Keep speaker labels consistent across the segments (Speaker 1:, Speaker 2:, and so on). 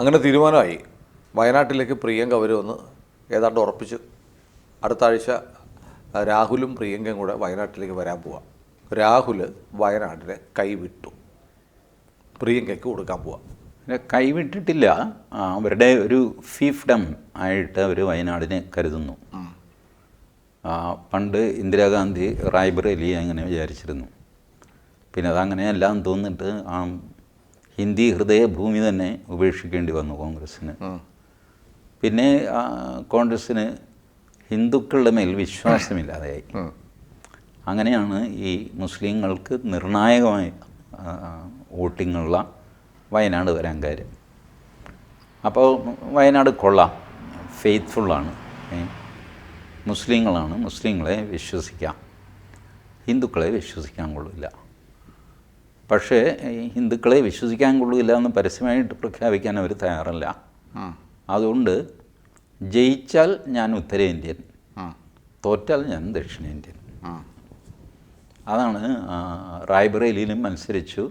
Speaker 1: അങ്ങനെ തീരുമാനമായി. വയനാട്ടിലേക്ക് പ്രിയങ്ക വരുമെന്ന് ഏതാണ്ട് ഉറപ്പിച്ച് അടുത്ത ആഴ്ച രാഹുലും പ്രിയങ്കയും കൂടെ വയനാട്ടിലേക്ക് വരാൻ പോവാം. രാഹുൽ വയനാട്ടിനെ കൈവിട്ടു. പ്രിയങ്കയ്ക്ക് കൊടുക്കാൻ പോവാം.
Speaker 2: പിന്നെ കൈവിട്ടിട്ടില്ല. അവരുടെ ഒരു ഫീഫ്ഡം ആയിട്ട് അവർ വയനാടിനെ കരുതുന്നു. പണ്ട് ഇന്ദിരാഗാന്ധി റായ്ബറേലി അങ്ങനെ വിചാരിച്ചിരുന്നു. പിന്നെ അതങ്ങനെയല്ല എന്ന് തോന്നിട്ട് ആ ഹിന്ദി ഹൃദയഭൂമി തന്നെ ഉപേക്ഷിക്കേണ്ടി വന്നു കോൺഗ്രസ്സിന്. പിന്നെ കോൺഗ്രസ്സിന് ഹിന്ദുക്കളുടെ മേൽ വിശ്വാസമില്ലാതെയായി. അങ്ങനെയാണ് ഈ മുസ്ലിങ്ങൾക്ക് നിർണായകമായ വോട്ടിങ്ങുള്ള വയനാട് വരാൻ കാര്യം. അപ്പോൾ വയനാട് കൊള്ളാം. ഫെയ്ത്ത്ഫുള്ളാണ്. മുസ്ലിങ്ങളാണ് മുസ്ലിങ്ങളെ വിശ്വസിക്കാം. ഹിന്ദുക്കളെ വിശ്വസിക്കാൻ കൊള്ളില്ല. പക്ഷേ ഈ ഹിന്ദുക്കളെ വിശ്വസിക്കാൻ കൊള്ളില്ല എന്ന് പരസ്യമായിട്ട് പ്രഖ്യാപിക്കാൻ അവർ തയ്യാറല്ല. അതുകൊണ്ട് ജയിച്ചാൽ ഞാൻ ഉത്തരേന്ത്യൻ തോറ്റാൽ ഞാൻ ദക്ഷിണേന്ത്യൻ. അതാണ് റായ്ബറേലിയിലും മത്സരിച്ചു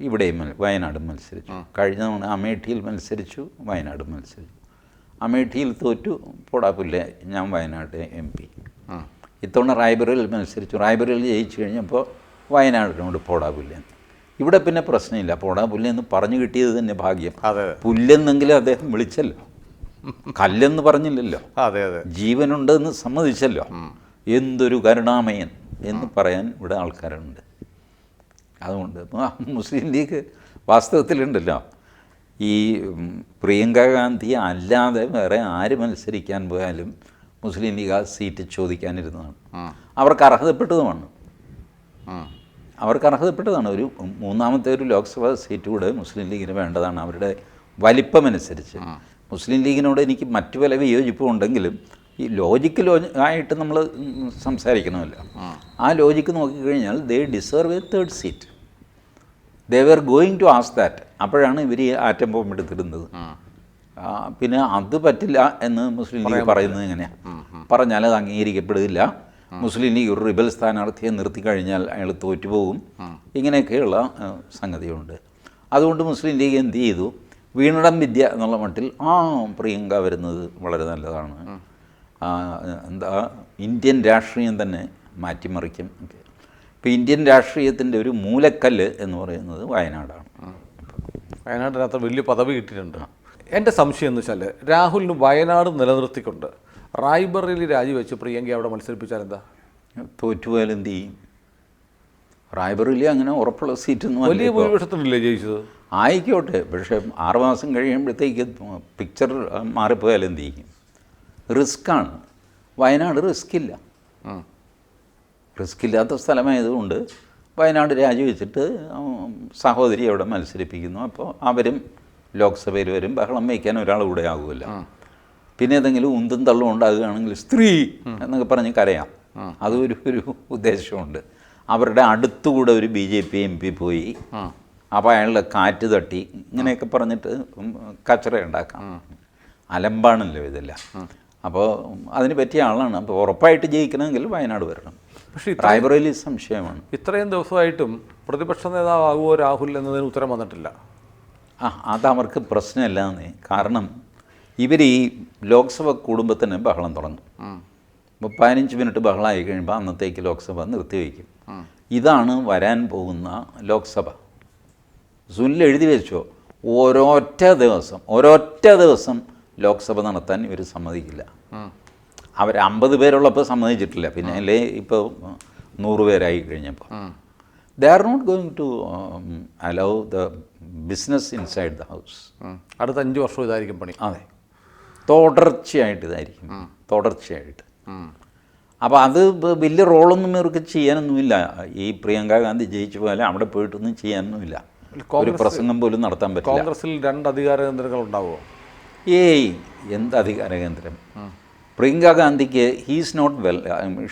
Speaker 2: ഇവിടെയും വയനാടും മത്സരിച്ചു. കഴിഞ്ഞ തവണ അമേഠിയിൽ മത്സരിച്ചു വയനാടും മത്സരിച്ചു. അമേഠിയിൽ തോറ്റു പോടാപ്പില്ല ഞാൻ വയനാട് എം പി. ഇത്തവണ റായ്ബറേലിൽ മത്സരിച്ചു. റായ്ബറേലിൽ ജയിച്ചു കഴിഞ്ഞപ്പോൾ വയനാടിനോട് പോടാ പുല്ലെന്ന് ഇവിടെ പിന്നെ പ്രശ്നമില്ല. പോടാ പുല്ലെന്ന് പറഞ്ഞു കിട്ടിയത് തന്നെ ഭാഗ്യം. പുല്ലെന്നെങ്കിലും അദ്ദേഹം വിളിച്ചല്ലോ. കല്ലെന്ന് പറഞ്ഞില്ലല്ലോ.
Speaker 1: അതെ അതെ.
Speaker 2: ജീവനുണ്ടെന്ന് സമ്മതിച്ചല്ലോ. എന്തൊരു കരുണാമയൻ എന്ന് പറയാൻ ഇവിടെ ആൾക്കാരുണ്ട്. അതുകൊണ്ട് മുസ്ലിം ലീഗ് വാസ്തവത്തിലുണ്ടല്ലോ. ഈ പ്രിയങ്ക ഗാന്ധി അല്ലാതെ വേറെ ആര് മത്സരിക്കാൻ പോയാലും മുസ്ലിം ലീഗ് ആ സീറ്റ് ചോദിക്കാനിരുന്നതാണ്. അവർക്ക് അർഹതപ്പെട്ടതുമാണ്. അവർക്ക് അർഹതപ്പെട്ടതാണ് ഒരു മൂന്നാമത്തെ ഒരു ലോക്സഭാ സീറ്റ് കൂടെ മുസ്ലിം ലീഗിന് വേണ്ടതാണ് അവരുടെ വലിപ്പമനുസരിച്ച്. മുസ്ലിം ലീഗിനോട് എനിക്ക് മറ്റു പല വിയോജിപ്പും ഉണ്ടെങ്കിലും ഈ ലോജിക്ക് ലോ ആയിട്ട് നമ്മൾ സംസാരിക്കണമല്ലോ. ആ. ലോജിക്ക് നോക്കിക്കഴിഞ്ഞാൽ they deserve a third seat they are going to as that അപ്പോഴാണ് ഇവർ ഈ ആറ്റം ബോംബ് എടുത്തിരുന്നത് പിന്നെ അത് പറ്റില്ല എന്ന് മുസ്ലിം ലീഗ് പറയുന്നത് എങ്ങനെയാണ് പറഞ്ഞാൽ അത് അംഗീകരിക്കപ്പെടുകയില്ല മുസ്ലിം ലീഗ് ഒരു റിബൽ സ്ഥാനാർത്ഥിയെ നിർത്തി കഴിഞ്ഞാൽ അയാൾ തോറ്റുപോകും. ഇങ്ങനെയൊക്കെയുള്ള സംഗതിയുണ്ട്. അതുകൊണ്ട് മുസ്ലിം ലീഗ് എന്ത് ചെയ്തു? വീണടം വിദ്യ എന്നുള്ള മട്ടിൽ ആ പ്രിയങ്ക വരുന്നത് വളരെ നല്ലതാണ്. ആ, എന്താ ഇന്ത്യൻ രാഷ്ട്രീയം തന്നെ മാറ്റിമറിക്കും. ഒക്കെ ഇപ്പോൾ ഇന്ത്യൻ രാഷ്ട്രീയത്തിന്റെ ഒരു മൂലക്കല്ല് എന്ന് പറയുന്നത് വയനാടാണ്.
Speaker 1: വയനാടിനകത്ത് വലിയ പദവി കിട്ടിയിട്ടുണ്ട്. എന്റെ സംശയം എന്ന് വെച്ചാൽ രാഹുലിന് വയനാട് നിലനിർത്തിക്കൊണ്ട് റായ്ബറേലി രാജിവെച്ച് പ്രിയങ്ക അവിടെ മത്സരിപ്പിച്ചാൽ എന്താ?
Speaker 2: തോറ്റുപോയാൽ എന്ത് ചെയ്യും? റായ്ബറിലി അങ്ങനെ ഉറപ്പുള്ള സീറ്റൊന്നും
Speaker 1: വലിയ. ഭൂരിപക്ഷത്തിനല്ലേ ജയിച്ചത്?
Speaker 2: ആയിക്കോട്ടെ പക്ഷേ ആറ് മാസം കഴിയുമ്പോഴത്തേക്ക് പിക്ചർ മാറിപ്പോയാൽ എന്ത് ചെയ്യും? റിസ്ക്കാണ് വയനാട് റിസ്ക്കില്ല റിസ്ക് ഇല്ലാത്ത സ്ഥലമായതുകൊണ്ട് വയനാട് രാജിവെച്ചിട്ട് സഹോദരി അവിടെ മത്സരിപ്പിക്കുന്നു. അപ്പോൾ അവരും ലോക്സഭയിൽ വരും ബഹളം വയ്ക്കാൻ ഒരാൾ കൂടെ ആകുമല്ല പിന്നെ ഏതെങ്കിലും ഉന്തും തള്ളും ഉണ്ടാകുകയാണെങ്കിൽ സ്ത്രീ എന്നൊക്കെ പറഞ്ഞ് കരയാം. അതൊരു ഒരു ഉദ്ദേശമുണ്ട് അവരുടെ അടുത്തുകൂടെ ഒരു B J P M P പോയി. അപ്പോൾ അയാളുടെ കാറ്റ് തട്ടി. ഇങ്ങനെയൊക്കെ പറഞ്ഞിട്ട് കച്ചറ ഉണ്ടാക്കാം. അലമ്പാണല്ലോ ഇതെല്ലാം. അപ്പോൾ അതിന് പറ്റിയ ആളാണ്. അപ്പോൾ ഉറപ്പായിട്ട് ജയിക്കണമെങ്കിൽ വയനാട് വരണം.
Speaker 1: പക്ഷേ
Speaker 2: റായ്ബറേലി സംശയമാണ്.
Speaker 1: ഇത്രയും ദിവസമായിട്ടും പ്രതിപക്ഷ നേതാവ് നേതാവാകുമോ രാഹുൽ എന്നതിന് ഉത്തരം വന്നിട്ടില്ല?
Speaker 2: ആ അതവർക്ക് പ്രശ്നമല്ലാന്നേ. കാരണം ഇവർ ഈ ലോക്സഭ കുടുംബത്തിന് ബഹളം തുടങ്ങും. ഇപ്പോൾ പതിനഞ്ച് മിനിറ്റ് ബഹളമായി കഴിയുമ്പോൾ അന്നത്തേക്ക് ലോക്സഭ നിർത്തിവെക്കും ഇതാണ് വരാൻ പോകുന്ന ലോക്സഭ. സുനിൽ എഴുതി വെച്ചോ ഓരോറ്റ ദിവസം ഓരോറ്റ ദിവസം ലോക്സഭ നടത്താൻ ഇവർ സമ്മതിക്കില്ല. അവർ അമ്പത് പേരുള്ളപ്പോൾ സമ്മതിച്ചിട്ടില്ല. പിന്നെ അല്ലേ ഇപ്പോൾ നൂറ് പേരായി കഴിഞ്ഞപ്പോൾ they are not going to allow the business inside the house
Speaker 1: അടുത്ത അഞ്ച് വർഷം ഇതായിരിക്കും പണി.
Speaker 2: അതെ. തുടർച്ചയായിട്ട് ഇതായിരിക്കും. തുടർച്ചയായിട്ട്. അപ്പോൾ അത് വലിയ റോളൊന്നും ഇവർക്ക് ചെയ്യാനൊന്നുമില്ല. ഈ പ്രിയങ്ക ഗാന്ധി ജയിച്ചു പോലെ അവിടെ പോയിട്ടൊന്നും ചെയ്യാനൊന്നുമില്ല. ഒരു പ്രസംഗം പോലും നടത്താൻ പറ്റില്ല.
Speaker 1: കോൺഗ്രസിൽ രണ്ട് അധികാര കേന്ദ്രങ്ങൾ ഉണ്ടാവുമോ?
Speaker 2: ഏയ് എന്ത് അധികാര കേന്ദ്രം? പ്രിയങ്ക ഗാന്ധിക്ക് he's not well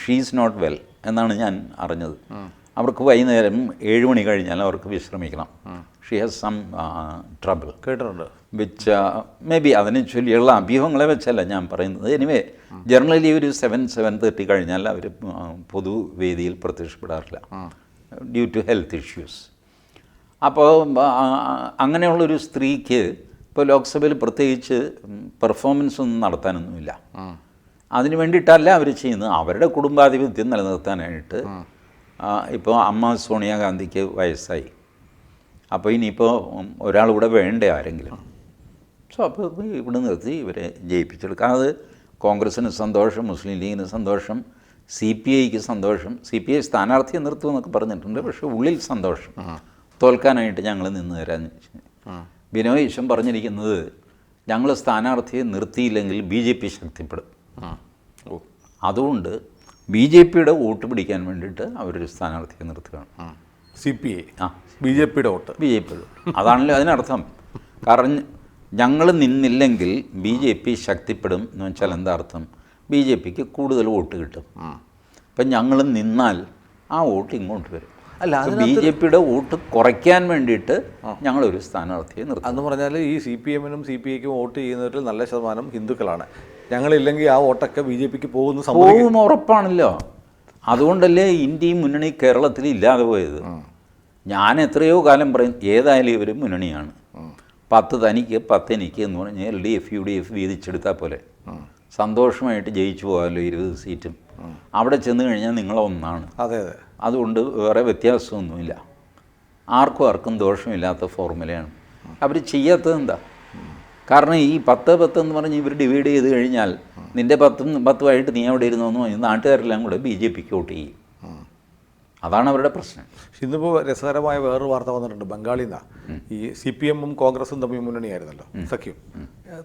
Speaker 2: she's not well എന്നാണ് ഞാൻ അറിഞ്ഞത്. അവർക്ക് വൈകുന്നേരം ഏഴ് മണി കഴിഞ്ഞാൽ അവർക്ക് വിശ്രമിക്കണം. ഷീ ഹാസ് സം ട്രബിൾ
Speaker 1: കേട്ടിട്ടുണ്ട്.
Speaker 2: വിച്ച് മേ ബി അതിനെ ചൊല്ലിയുള്ള അഭ്യൂഹങ്ങളെ വെച്ചല്ല ഞാൻ പറയുന്നത്. എനിവേ ജനറലി ഒരു സെവൻ സെവൻ തേർട്ടി കഴിഞ്ഞാൽ അവർ പൊതുവേദിയിൽ പ്രത്യക്ഷപ്പെടാറില്ല. ഡ്യൂ ടു ഹെൽത്ത് ഇഷ്യൂസ് അപ്പോൾ അങ്ങനെയുള്ളൊരു സ്ത്രീക്ക് ഇപ്പോൾ ലോക്സഭയിൽ പ്രത്യേകിച്ച് പെർഫോമൻസ് ഒന്നും നടത്താനൊന്നുമില്ല. അതിന് വേണ്ടിയിട്ടല്ല അവർ ചെയ്യുന്നത്. അവരുടെ കുടുംബാധിപത്യം നിലനിർത്താനായിട്ട് ഇപ്പോൾ അമ്മ സോണിയാഗാന്ധിക്ക് വയസ്സായി. അപ്പോൾ ഇനിയിപ്പോൾ ഒരാൾ കൂടെ വേണ്ടേ ആരെങ്കിലും? സോ അപ്പോൾ ഇവിടെ നിർത്തി ഇവരെ ജയിപ്പിച്ചെടുക്കുക അത് കോൺഗ്രസ്സിന് സന്തോഷം മുസ്ലിം ലീഗിന് സന്തോഷം സി പി ഐക്ക് സന്തോഷം. സി പി ഐ സ്ഥാനാർത്ഥിയെ നിർത്തുമെന്നൊക്കെ പറഞ്ഞിട്ടുണ്ട് പക്ഷേ ഉള്ളിൽ സന്തോഷം. തോൽക്കാനായിട്ട് ഞങ്ങൾ നിന്ന് തരാൻ ബിനോയ് ഈശ്വം പറഞ്ഞിരിക്കുന്നത് ഞങ്ങൾ സ്ഥാനാർത്ഥിയെ നിർത്തിയില്ലെങ്കിൽ ബി ജെ പി ശക്തിപ്പെടും.
Speaker 1: ഓ
Speaker 2: അതുകൊണ്ട് ബി ജെ പിയുടെ വോട്ട് പിടിക്കാൻ വേണ്ടിയിട്ട് അവരൊരു സ്ഥാനാർത്ഥിയെ നിർത്തുകയാണ്.
Speaker 1: സി പി ഐ
Speaker 2: ആ
Speaker 1: ബി ജെ പിയുടെ വോട്ട്.
Speaker 2: ബി ജെ പിയുടെ അതാണല്ലോ അതിനർത്ഥം. കാരണം ഞങ്ങൾ നിന്നില്ലെങ്കിൽ ബി ജെ പി ശക്തിപ്പെടും എന്ന് വെച്ചാൽ എന്താ അർത്ഥം? ബി ജെ പിക്ക് കൂടുതൽ വോട്ട് കിട്ടും. അപ്പം ഞങ്ങൾ നിന്നാൽ ആ വോട്ട് ഇങ്ങോട്ട് വരും.
Speaker 1: അല്ല,
Speaker 2: ബി ജെ പിയുടെ വോട്ട് കുറയ്ക്കാൻ വേണ്ടിയിട്ട് ഞങ്ങളൊരു സ്ഥാനാർത്ഥിയെ നിർത്തും.
Speaker 1: എന്ന് പറഞ്ഞാൽ ഈ സി പി എമ്മിനും സി പി ഐക്കും വോട്ട് ചെയ്യുന്നവരിൽ നല്ല ശതമാനം ഹിന്ദുക്കളാണ്. ഞങ്ങളില്ലെങ്കിൽ ആ വോട്ടൊക്കെ ബി ജെ പിക്ക് പോകുന്ന
Speaker 2: സംഭവം ഉറപ്പാണല്ലോ. അതുകൊണ്ടല്ലേ ഇന്ത്യയും മുന്നണി കേരളത്തിൽ ഇല്ലാതെ പോയത്? ഞാൻ എത്രയോ കാലം പറയും ഏതായാലും ഇവരും മുന്നണിയാണ്. പത്ത് തനിക്ക് പത്ത് എനിക്ക് എന്ന് പറഞ്ഞാൽ L D F U D F വീതിച്ചെടുത്താൽ പോലെ. സന്തോഷമായിട്ട് ജയിച്ചു പോകാമല്ലോ ഇരുപത് സീറ്റും. അവിടെ ചെന്ന് കഴിഞ്ഞാൽ നിങ്ങളൊന്നാണ്
Speaker 1: അതെ അതെ.
Speaker 2: അതുകൊണ്ട് വേറെ വ്യത്യാസമൊന്നുമില്ല. ആർക്കും ആർക്കും ദോഷമില്ലാത്ത ഫോർമുലയാണ്. അവർ ചെയ്യാത്തത് എന്താ? കാരണം ഈ പത്ത് പത്ത് എന്ന് പറഞ്ഞ് ഇവർ ഡിവൈഡ് ചെയ്ത് കഴിഞ്ഞാൽ നിന്റെ പത്തും പത്തുമായിട്ട് നീ അവിടെ ഇരുന്നു പറഞ്ഞു നാട്ടുകാരെല്ലാം കൂടെ ബി ജെ പിക്ക് വോട്ട് ചെയ്യും. അതാണ് അവരുടെ പ്രശ്നം.
Speaker 1: ഇന്നിപ്പോൾ രസകരമായ വേറൊരു വാർത്ത വന്നിട്ടുണ്ട് ബംഗാളിൽ നിന്നാണ് ഈ സി പി എമ്മും കോൺഗ്രസും തമ്മിൽ മുന്നണിയായിരുന്നല്ലോ സഖ്യം.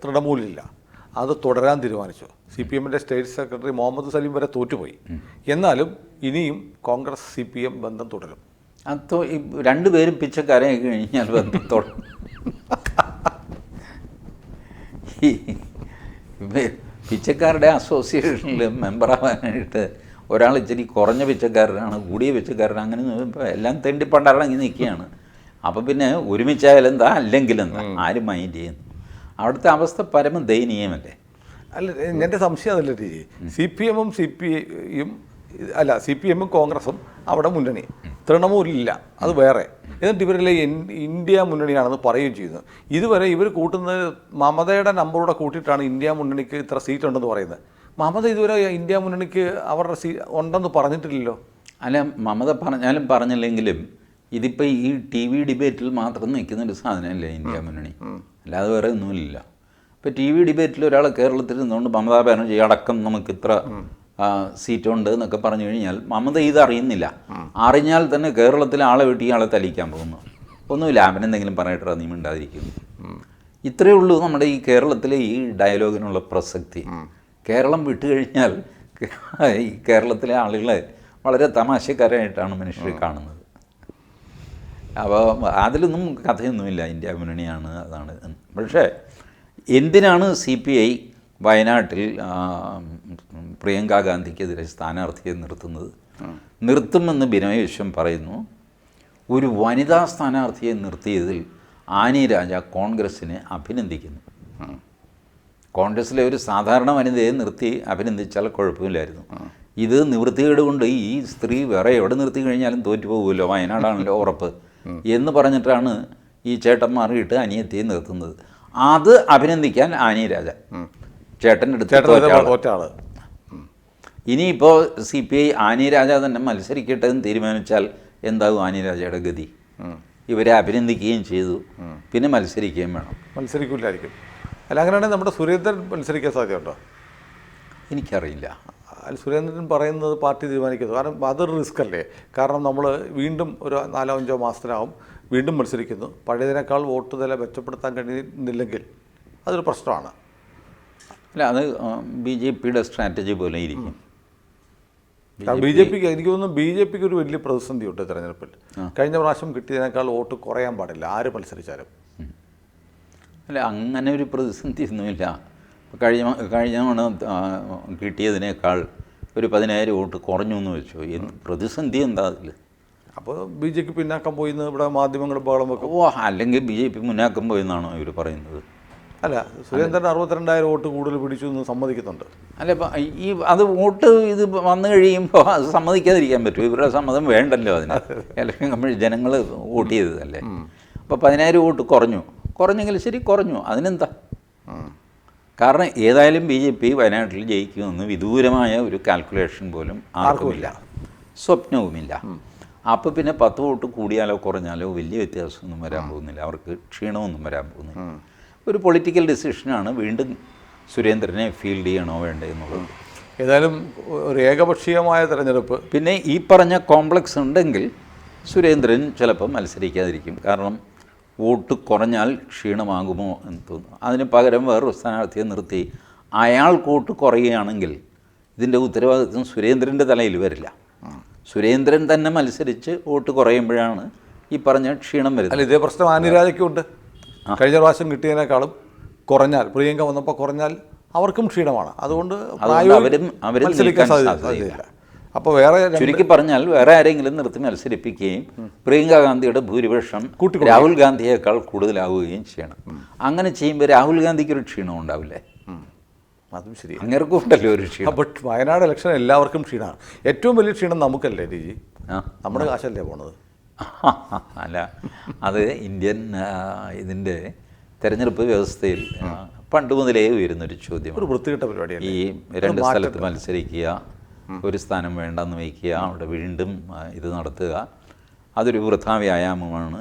Speaker 1: തൃണമൂലില്ല. അത് തുടരാൻ തീരുമാനിച്ചു. സി പി എമ്മിന്റെ സ്റ്റേറ്റ് സെക്രട്ടറി മുഹമ്മദ് സലീം വരെ തോറ്റുപോയി. എന്നാലും ഇനിയും കോൺഗ്രസ് സി പി എം ബന്ധം തുടരും.
Speaker 2: അത് രണ്ടുപേരും പിച്ചക്കാരെ കഴിഞ്ഞാൽ ബന്ധത്തോടെ ഈ പിച്ചക്കാരുടെ അസോസിയേഷനിൽ മെമ്പറാവാനായിട്ട് ഒരാൾ ഇച്ചിരി കുറഞ്ഞ പിച്ചക്കാരനാണ് കൂടിയ പിച്ചക്കാരനാണ് അങ്ങനെ എല്ലാം തെണ്ടി എല്ലാം തെണ്ടിപ്പണ്ടാറങ്ങി നിൽക്കുകയാണ്. അപ്പോൾ പിന്നെ ഒരുമിച്ചായാലെന്താ അല്ലെങ്കിൽ എന്താ ആരും മൈൻഡ് ചെയ്യുന്നു. അവിടുത്തെ അവസ്ഥ പരമ ദയനീയമല്ലേ?
Speaker 1: അല്ല എന്റെ സംശയം അതല്ല രീതി സി പി എമ്മും സി പി ഐയും അല്ല സി പി എമ്മും കോൺഗ്രസും അവിടെ മുന്നണി. തൃണമൂലില്ല അത് വേറെ. എന്നിട്ട് ഇവരിലെ ഇന്ത്യ മുന്നണിയാണെന്ന് പറയുകയും ചെയ്യുന്നു. ഇതുവരെ ഇവർ കൂട്ടുന്നത് മമതയുടെ നമ്പറൂടെ കൂട്ടിയിട്ടാണ് ഇന്ത്യ മുന്നണിക്ക് ഇത്ര സീറ്റ് ഉണ്ടെന്ന് പറയുന്നത്. മമത ഇതുവരെ ഇന്ത്യ മുന്നണിക്ക് അവരുടെ സീ ഉണ്ടെന്ന് പറഞ്ഞിട്ടില്ലല്ലോ?
Speaker 2: അല്ല മമത പറഞ്ഞാലും പറഞ്ഞില്ലെങ്കിലും ഇതിപ്പോൾ ഈ ടി വി ഡിബേറ്റിൽ മാത്രം നിൽക്കുന്ന ഒരു സാധനമല്ലേ ഇന്ത്യ മുന്നണി? അല്ലാതെ വേറെ ഒന്നുമില്ല ഇപ്പോൾ ടി വി ഡിബേറ്റിൽ ഒരാൾ കേരളത്തിൽ നിന്നുകൊണ്ട് മമതാ ബാനർജി അടക്കം നമുക്ക് ഇത്ര സീറ്റുണ്ട് എന്നൊക്കെ പറഞ്ഞു കഴിഞ്ഞാൽ മമത ഇത് അറിയുന്നില്ല. അറിഞ്ഞാൽ തന്നെ കേരളത്തിലെ ആളെ വെട്ടി ആളെ തലിക്കാൻ പോകുന്നു. ഒന്നുമില്ല അവനെന്തെങ്കിലും പറയട്ടെ നീ മിണ്ടാതിരിക്കുന്നു ഇത്രയേ ഉള്ളൂ നമ്മുടെ ഈ കേരളത്തിലെ ഈ ഡയലോഗിനുള്ള പ്രസക്തി. കേരളം വിട്ടുകഴിഞ്ഞാൽ ഈ കേരളത്തിലെ ആളുകളെ വളരെ തമാശക്കാരായിട്ടാണ് മനുഷ്യർ കാണുന്നത്. അപ്പോൾ അതിലൊന്നും കഥയൊന്നുമില്ല ഇന്ത്യ മുന്നണിയാണ് അതാണ്. പക്ഷേ എന്തിനാണ് സി പി ഐ വയനാട്ടിൽ പ്രിയങ്ക ഗാന്ധിക്കെതിരെ സ്ഥാനാർത്ഥിയെ നിർത്തുന്നത്. നിർത്തുമെന്ന് ബിനോയ് വിശ്വം പറയുന്നു. ഒരു വനിതാ സ്ഥാനാർത്ഥിയെ നിർത്തിയതിൽ ആനി രാജ കോൺഗ്രസ്സിനെ അഭിനന്ദിക്കുന്നു. കോൺഗ്രസ്സിലെ ഒരു സാധാരണ വനിതയെ നിർത്തി അഭിനന്ദിച്ചാൽ കുഴപ്പമില്ലായിരുന്നു. ഇത് നിവൃത്തികേട് കൊണ്ട് ഈ സ്ത്രീ വേറെ എവിടെ നിർത്തി കഴിഞ്ഞാലും തോറ്റു പോകുമല്ലോ വയനാടാണല്ലോ ഉറപ്പ് എന്ന് പറഞ്ഞിട്ടാണ് ഈ ചേട്ടന്മാർ ഇട്ട് അനിയത്തിയെ നിർത്തുന്നത്. അത് അഭിനന്ദിക്കാൻ ആനി രാജ.
Speaker 1: ചേട്ടൻ
Speaker 2: തോറ്റ ആൾ.
Speaker 1: തോറ്റ ആൾ.
Speaker 2: ഇനിയിപ്പോൾ C P I Annie Raja തന്നെ മത്സരിക്കട്ടെ എന്ന് തീരുമാനിച്ചാൽ എന്താകും ആനി രാജയുടെ ഗതി? ഇവരെ അഭിനന്ദിക്കുകയും ചെയ്തു. പിന്നെ മത്സരിക്കുകയും വേണം.
Speaker 1: മത്സരിക്കില്ലായിരിക്കും. അല്ല അങ്ങനെയാണെങ്കിൽ നമ്മുടെ സുരേന്ദ്രൻ മത്സരിക്കാൻ സാധ്യതയുണ്ടോ?
Speaker 2: എനിക്കറിയില്ല.
Speaker 1: സുരേന്ദ്രൻ പറയുന്നത് പാർട്ടി തീരുമാനിക്കുന്നത് കാരണം അതൊരു റിസ്ക് അല്ലേ കാരണം നമ്മൾ വീണ്ടും ഒരു നാലോ അഞ്ചോ മാസത്തിനാവും വീണ്ടും മത്സരിക്കുന്നു. പഴയതിനേക്കാൾ വോട്ട് നില മെച്ചപ്പെടുത്താൻ കഴിയുന്നില്ലെങ്കിൽ അതൊരു പ്രശ്നമാണ്.
Speaker 2: അല്ല അത് ബി ജെ പിയുടെ സ്ട്രാറ്റജി പോലെ ഇരിക്കും.
Speaker 1: ബി ജെ പിക്ക് എനിക്ക് തോന്നുന്നു ബി ജെ പിക്ക് ഒരു വലിയ പ്രതിസന്ധി ഉണ്ട് തെരഞ്ഞെടുപ്പിൽ കഴിഞ്ഞ പ്രാവശ്യം കിട്ടിയതിനേക്കാൾ വോട്ട് കുറയാൻ പാടില്ല. ആര് മത്സരിച്ചാലും.
Speaker 2: അല്ല അങ്ങനെ ഒരു പ്രതിസന്ധി ഒന്നുമില്ല. കഴിഞ്ഞ കഴിഞ്ഞ തവണ കിട്ടിയതിനേക്കാൾ ഒരു പതിനായിരം വോട്ട് കുറഞ്ഞു എന്ന് വെച്ചു. എന്ത് പ്രതിസന്ധി എന്താ അതിൽ?
Speaker 1: അപ്പോൾ ബി ജെ പി പിന്നാക്കം പോയിന്ന് ഇവിടെ മാധ്യമങ്ങൾ ബഹളം വെക്കും.
Speaker 2: ഓ അല്ലെങ്കിൽ ബി ജെ പി മുന്നാക്കം പോയെന്നാണോ ഇവർ പറയുന്നത്?
Speaker 1: അല്ല സുരേന്ദ്രൻ അറുപത്തിരണ്ടായിരം വോട്ട് കൂടുതൽ പിടിച്ചു എന്ന് സമ്മതിക്കുന്നുണ്ട്.
Speaker 2: അല്ല ഇപ്പം ഈ അത് വോട്ട് ഇത് വന്നു കഴിയുമ്പോൾ അത് സമ്മതിക്കാതിരിക്കാൻ പറ്റും. ഇവരുടെ സമ്മതം വേണ്ടല്ലോ അതിന്. ഇലക്ഷൻ കമ്മീഷൻ ജനങ്ങൾ വോട്ട് ചെയ്തതല്ലേ. അപ്പോൾ പതിനായിരം വോട്ട് കുറഞ്ഞു. കുറഞ്ഞെങ്കിൽ ശരി കുറഞ്ഞു. അതിനെന്താ? കാരണം ഏതായാലും ബി ജെ പി വയനാട്ടിൽ ജയിക്കുമെന്ന് വിദൂരമായ ഒരു കാൽക്കുലേഷൻ പോലും ആർക്കുമില്ല. സ്വപ്നവുമില്ല. അപ്പോൾ പിന്നെ പത്ത് വോട്ട് കൂടിയാലോ കുറഞ്ഞാലോ വലിയ വ്യത്യാസമൊന്നും വരാൻ പോകുന്നില്ല. അവർക്ക് ക്ഷീണമൊന്നും വരാൻ പോകുന്നില്ല. ഒരു പൊളിറ്റിക്കൽ ഡിസിഷനാണ് വീണ്ടും സുരേന്ദ്രനെ ഫീൽഡ് ചെയ്യണോ വേണ്ടതെന്നുള്ളത്
Speaker 1: ഏതായാലും ഒരു ഏകപക്ഷീയമായ തെരഞ്ഞെടുപ്പ്.
Speaker 2: പിന്നെ ഈ പറഞ്ഞ കോംപ്ലക്സ് ഉണ്ടെങ്കിൽ സുരേന്ദ്രൻ ചിലപ്പോൾ മത്സരിക്കാതിരിക്കും. കാരണം വോട്ട് കുറഞ്ഞാൽ ക്ഷീണമാകുമോ എന്ന് തോന്നുന്നു. അതിന് പകരം വേറൊരു സ്ഥാനാർത്ഥിയെ നിർത്തി. അയാൾ വോട്ട് കുറയുകയാണെങ്കിൽ ഇതിന്റെ ഉത്തരവാദിത്വം സുരേന്ദ്രന്റെ തലയിൽ വരില്ല. സുരേന്ദ്രൻ തന്നെ മത്സരിച്ച് വോട്ട് കുറയുമ്പോഴാണ് ഈ പറഞ്ഞ ക്ഷീണം വരുന്നത്.
Speaker 1: അല്ല ഇതേ പ്രശ്നം ആനിരാജയ്ക്കുണ്ട് കഴിഞ്ഞ പ്രാവശ്യം കിട്ടിയതിനേക്കാളും കുറഞ്ഞാൽ പ്രിയങ്ക വന്നപ്പോൾ കുറഞ്ഞാൽ അവർക്കും ക്ഷീണമാണ്. അതുകൊണ്ട് മത്സരിക്കാൻ
Speaker 2: സാധ്യതയില്ല.
Speaker 1: അപ്പോൾ വേറെ
Speaker 2: ചുരുക്കി പറഞ്ഞാൽ വേറെ ആരെങ്കിലും നിർത്തി മത്സരിപ്പിക്കുകയും പ്രിയങ്ക ഗാന്ധിയുടെ ഭൂരിപക്ഷം. രാഹുൽ ഗാന്ധിയേക്കാൾ കൂടുതലാവുകയും ചെയ്യണം. അങ്ങനെ ചെയ്യുമ്പോൾ രാഹുൽ ഗാന്ധിക്ക് ഒരു ക്ഷീണം ഉണ്ടാവില്ലേ.
Speaker 1: അതും ശരി
Speaker 2: അങ്ങേർക്കും ഉണ്ടല്ലോ ഒരു ക്ഷീണം.
Speaker 1: ബട്ട് വയനാട് ഇലക്ഷൻ എല്ലാവർക്കും ക്ഷീണമാണ്. ഏറ്റവും വലിയ ക്ഷീണം നമുക്കല്ലേ ഡിജി? നമ്മുടെ കാശല്ലേ പോണത്?
Speaker 2: അല്ല അത് ഇന്ത്യൻ ഇതിന്റെ തെരഞ്ഞെടുപ്പ് വ്യവസ്ഥയിൽ പണ്ട് മുതലേ ഉയരുന്നൊരു ചോദ്യം
Speaker 1: ഒരു വൃത്തികെട്ട പരിപാടിയാണ്
Speaker 2: ഈ രണ്ട് സ്ഥലത്ത് മത്സരിക്കുക ഒരു സ്ഥാനം വേണ്ടെന്ന് വയ്ക്കുക അവിടെ വീണ്ടും ഇത് നടത്തുക അതൊരു വൃഥാ വ്യായാമമാണ്.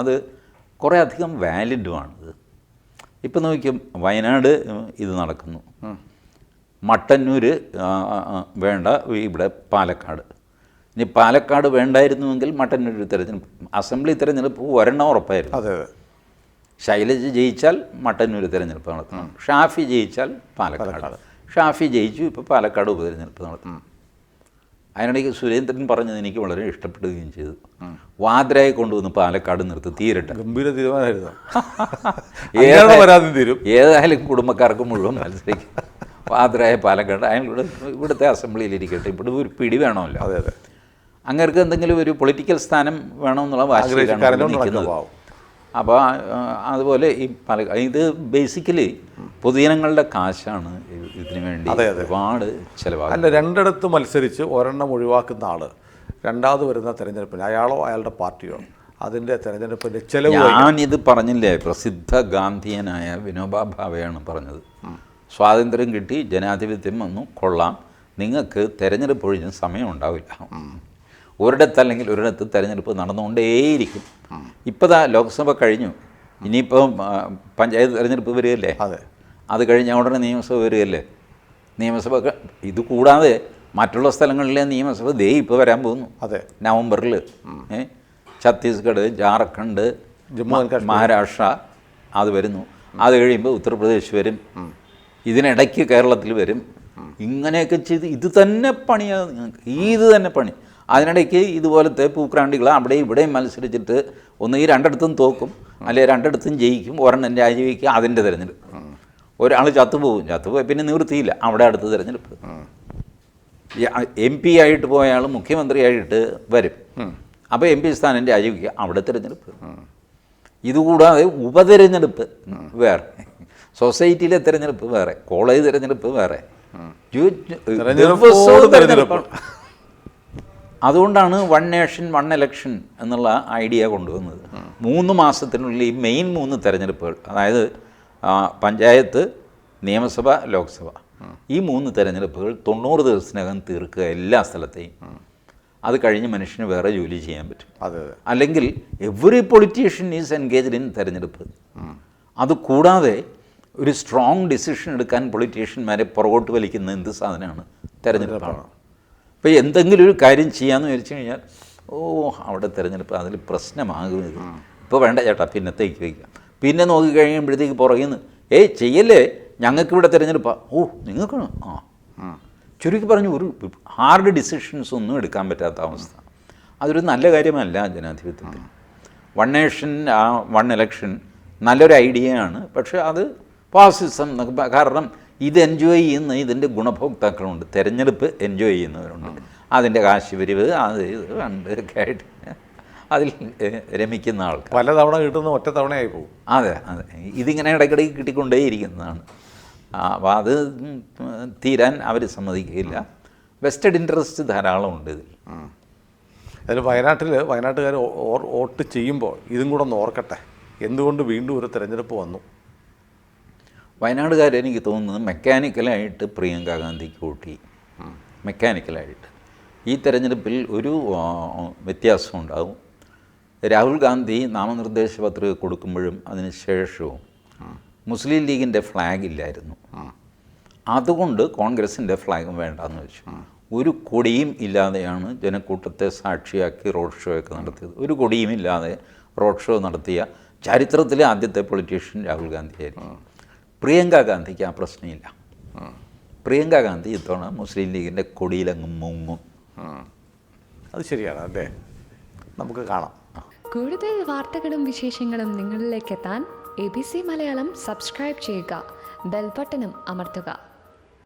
Speaker 2: അത് കുറേ അധികം വാലിഡുമാണിത് ഇപ്പം നോക്കിയും വയനാട് ഇത് നടക്കുന്നു. മട്ടന്നൂർ വേണ്ട ഇവിടെ പാലക്കാട്. ഇനി പാലക്കാട് വേണ്ടായിരുന്നുവെങ്കിൽ മട്ടന്നൂർ തെരഞ്ഞെടുപ്പ് അസംബ്ലി തെരഞ്ഞെടുപ്പ് ഒരെണ്ണം ഉറപ്പായിരുന്നു.
Speaker 1: അതെ അതെ.
Speaker 2: ശൈലജ ജയിച്ചാൽ മട്ടന്നൂർ തെരഞ്ഞെടുപ്പ് നടത്തണം. ഷാഫി ജയിച്ചാൽ പാലക്കാട്. ഷാഫി ജയിച്ചു ഇപ്പോൾ പാലക്കാട് ഉപതെരഞ്ഞെടുപ്പ് നടത്തണം അതിനിടയ്ക്ക് സുരേന്ദ്രൻ പറഞ്ഞത് എനിക്ക് വളരെ ഇഷ്ടപ്പെടുകയും ചെയ്തു. വാദ്രയെ കൊണ്ടുവന്ന് പാലക്കാട് നിർത്തി തീരട്ടെ.
Speaker 1: ഗംഭീര തീരുമാനമായിരുന്നു. തീരും.
Speaker 2: ഏതായാലും കുടുംബക്കാർക്ക് മുഴുവൻ മത്സരിക്കും. വാദ്രയെ പാലക്കാട് അയാൾ ഇവിടെ ഇവിടുത്തെ അസംബ്ലിയിൽ ഇരിക്കട്ടെ. ഇവിടെ ഒരു പിടി വേണമല്ലോ.
Speaker 1: അതെ അതെ.
Speaker 2: അങ്ങർക്ക് എന്തെങ്കിലും ഒരു പൊളിറ്റിക്കൽ സ്ഥാനം വേണമെന്നുള്ള വാശിയിലാണ് അപ്പോൾ അതുപോലെ ഈ പല ഇത് ബേസിക്കലി പൊതുജനങ്ങളുടെ കാശാണ് ഇതിനു വേണ്ടി. ഒരുപാട് ചിലവാകും
Speaker 1: അല്ല രണ്ടിടത്ത് മത്സരിച്ച് ഒരെണ്ണം ഒഴിവാക്കുന്ന ആൾ രണ്ടാമത് വരുന്ന തെരഞ്ഞെടുപ്പിന് അയാളോ അയാളുടെ പാർട്ടിയോ അതിന്റെ തെരഞ്ഞെടുപ്പിന്റെ ഞാൻ
Speaker 2: ഞാനിത് പറഞ്ഞില്ലേ പ്രസിദ്ധ ഗാന്ധിയനായ വിനോബ ഭാവയാണ് പറഞ്ഞത്. സ്വാതന്ത്ര്യം കിട്ടി ജനാധിപത്യം വന്നു കൊള്ളാം. നിങ്ങൾക്ക് തെരഞ്ഞെടുപ്പ് ഒഴിഞ്ഞ സമയം ഉണ്ടാവില്ല. ഒരിടത്ത് അല്ലെങ്കിൽ ഒരിടത്ത് തെരഞ്ഞെടുപ്പ് നടന്നുകൊണ്ടേയിരിക്കും. ഇപ്പോൾ ലോക്സഭ കഴിഞ്ഞു. ഇനിയിപ്പം പഞ്ചായത്ത് തെരഞ്ഞെടുപ്പ് വരികയല്ലേ?
Speaker 1: അതെ.
Speaker 2: അത് കഴിഞ്ഞ ഉടനെ നിയമസഭ വരികയല്ലേ? നിയമസഭ ഇത് കൂടാതെ മറ്റുള്ള സ്ഥലങ്ങളിലെ നിയമസഭ ദേ ഇപ്പോൾ വരാൻ പോകുന്നു.
Speaker 1: അതെ.
Speaker 2: നവംബറിൽ ഛത്തീസ്ഗഡ് ജാർഖണ്ഡ്
Speaker 1: ജമ്മു
Speaker 2: മഹാരാഷ്ട്ര അത് വരുന്നു. അത് കഴിയുമ്പോൾ ഉത്തർപ്രദേശ് വരും. ഇതിനിടയ്ക്ക് കേരളത്തിൽ വരും. ഇങ്ങനെയൊക്കെ ചെയ്ത് ഇത് തന്നെ പണിയാണ് നിങ്ങൾക്ക് ഇത് തന്നെ പണി. അതിനിടയ്ക്ക് ഇതുപോലത്തെ പൂക്രാണ്ടികൾ അവിടെ ഇവിടെയും മത്സരിച്ചിട്ട് ഒന്ന് ഈ രണ്ടിടത്തും തോക്കും അല്ലെങ്കിൽ രണ്ടിടത്തും ജയിക്കും ഒരെണ്ണം രാജിവെക്കുക അതിന്റെ തിരഞ്ഞെടുപ്പ്. ഒരാൾ ചത്തുപോകും ചത്തുപോയി പിന്നെ നിവൃത്തിയില്ല അവിടെ അടുത്ത തിരഞ്ഞെടുപ്പ്. എം പി ആയിട്ട് പോയ ആൾ മുഖ്യമന്ത്രിയായിട്ട് വരും. അപ്പോൾ എം പി സ്ഥാനം രാജിവെക്കുക അവിടെ തിരഞ്ഞെടുപ്പ്. ഇതുകൂടാതെ ഉപതെരഞ്ഞെടുപ്പ് വേറെ സൊസൈറ്റിയിലെ തിരഞ്ഞെടുപ്പ് വേറെ കോളേജ് തിരഞ്ഞെടുപ്പ് വേറെ. ദിവസവും
Speaker 1: തെരഞ്ഞെടുപ്പ്.
Speaker 2: അതുകൊണ്ടാണ് വൺ നേഷൻ വൺ എലക്ഷൻ എന്നുള്ള ഐഡിയ കൊണ്ടുവന്നത്. മൂന്ന് മാസത്തിനുള്ളിൽ ഈ മെയിൻ മൂന്ന് തെരഞ്ഞെടുപ്പുകൾ അതായത് പഞ്ചായത്ത് നിയമസഭ ലോക്സഭ. ഈ മൂന്ന് തെരഞ്ഞെടുപ്പുകൾ തൊണ്ണൂറ് ദിവസത്തിനകം തീർക്കുക എല്ലാ സ്ഥലത്തെയും. അത് കഴിഞ്ഞ് മനുഷ്യന് വേറെ ജോലി ചെയ്യാൻ പറ്റും.
Speaker 1: അതെ
Speaker 2: അല്ലെങ്കിൽ every politician is engaged in തെരഞ്ഞെടുപ്പ്. അത് കൂടാതെ ഒരു സ്ട്രോങ് ഡിസിഷൻ എടുക്കാൻ പൊളിറ്റീഷ്യന്മാരെ പുറകോട്ട് വലിക്കുന്ന എന്ത് സാധനമാണ് തെരഞ്ഞെടുപ്പാണ്. ഇപ്പോൾ എന്തെങ്കിലും ഒരു കാര്യം ചെയ്യാമെന്ന് വിചാരിച്ചു കഴിഞ്ഞാൽ ഓ അവിടെ തിരഞ്ഞെടുപ്പ് അതിൽ പ്രശ്നമാകും ഇത് ഇപ്പോൾ വേണ്ട ചേട്ടാ പിന്നത്തേക്ക് വയ്ക്കാം പിന്നെ നോക്കി കഴിയുമ്പോഴത്തേക്ക് പുറകിൽ നിന്ന് ഏയ് ചെയ്യല്ലേ? ഞങ്ങൾക്കിവിടെ തിരഞ്ഞെടുപ്പാണ് ഓ നിങ്ങൾക്കാണ്? ആ. ചുരുക്കി പറഞ്ഞു ഒരു ഹാർഡ് ഡിസിഷൻസ് ഒന്നും എടുക്കാൻ പറ്റാത്ത അവസ്ഥ. അതൊരു നല്ല കാര്യമല്ല ജനാധിപത്യത്തിൽ. വൺ നേഷൻ വൺ ഇലക്ഷൻ നല്ലൊരു ഐഡിയയാണ് പക്ഷേ അത് പാസിസം കാരണം ഇത് എൻജോയ് ചെയ്യുന്ന ഇതിന്റെ ഗുണഭോക്താക്കളുണ്ട്. തിരഞ്ഞെടുപ്പ് എൻജോയ് ചെയ്യുന്നവരുണ്ട്. അതിന്റെ കാശ് പിരിവ് അത് ഇത് കണ്ട് ഒക്കെ ആയിട്ട് അതിൽ രമിക്കുന്ന
Speaker 1: ആൾക്ക് പലതവണ കിട്ടുന്ന ഒറ്റ തവണയായി പോകും.
Speaker 2: അതെ അതെ. ഇതിങ്ങനെ ഇടയ്ക്കിടയ്ക്ക് കിട്ടിക്കൊണ്ടേയിരിക്കുന്നതാണ് അപ്പോൾ അത് തീരാൻ അവർ സമ്മതിക്കുകയില്ല. വെസ്റ്റഡ് ഇൻട്രസ്റ്റ് ധാരാളമുണ്ട് ഇതിൽ.
Speaker 1: അതിൽ വയനാട്ടിൽ വയനാട്ടുകാർ വോട്ട് ചെയ്യുമ്പോൾ ഇതും കൂടെ ഒന്ന് ഓർക്കട്ടെ. എന്തുകൊണ്ട് വീണ്ടും ഒരു തിരഞ്ഞെടുപ്പ് വന്നു?
Speaker 2: വയനാടുകാർ എനിക്ക് തോന്നുന്നത് മെക്കാനിക്കലായിട്ട് പ്രിയങ്ക ഗാന്ധിക്ക് വോട്ട് ചെയ്യും. മെക്കാനിക്കലായിട്ട്. ഈ തെരഞ്ഞെടുപ്പിൽ ഒരു ആ, വ്യത്യാസം ഉണ്ടാവും രാഹുൽ ഗാന്ധി നാമനിർദ്ദേശ പത്രിക കൊടുക്കുമ്പോഴും അതിന് ശേഷവും മുസ്ലിം ലീഗിന്റെ ഫ്ലാഗ് ഇല്ലായിരുന്നു. അതുകൊണ്ട് കോൺഗ്രസിന്റെ ഫ്ലാഗും വേണ്ടെന്ന് വെച്ചു. ഒരു കൊടിയും ഇല്ലാതെയാണ് ജനക്കൂട്ടത്തെ സാക്ഷിയാക്കി റോഡ് ഷോ ഒക്കെ നടത്തിയത്. ഒരു കൊടിയും ഇല്ലാതെ റോഡ് ഷോ നടത്തിയ ചരിത്രത്തിലെ ആദ്യത്തെ പൊളിറ്റീഷ്യൻ രാഹുൽ ഗാന്ധിയായിരിക്കും. പ്രിയങ്ക ഗാന്ധിക്ക് ആ പ്രശ്നമില്ല. പ്രിയങ്ക ഗാന്ധി ഇത്തവണ മുസ്ലിം ലീഗിന്റെ കൊടിയിലങ്ങ് മുങ്ങും.
Speaker 1: അത് ശരിയാണ് അതെ നമുക്ക് കാണാം.
Speaker 3: കൂടുതൽ വാർത്തകളും വിശേഷങ്ങളും നിങ്ങളിലേക്ക് എത്താൻ A B C Malayalam subscribe ചെയ്യുക. ബെൽബട്ടനും അമർത്തുക.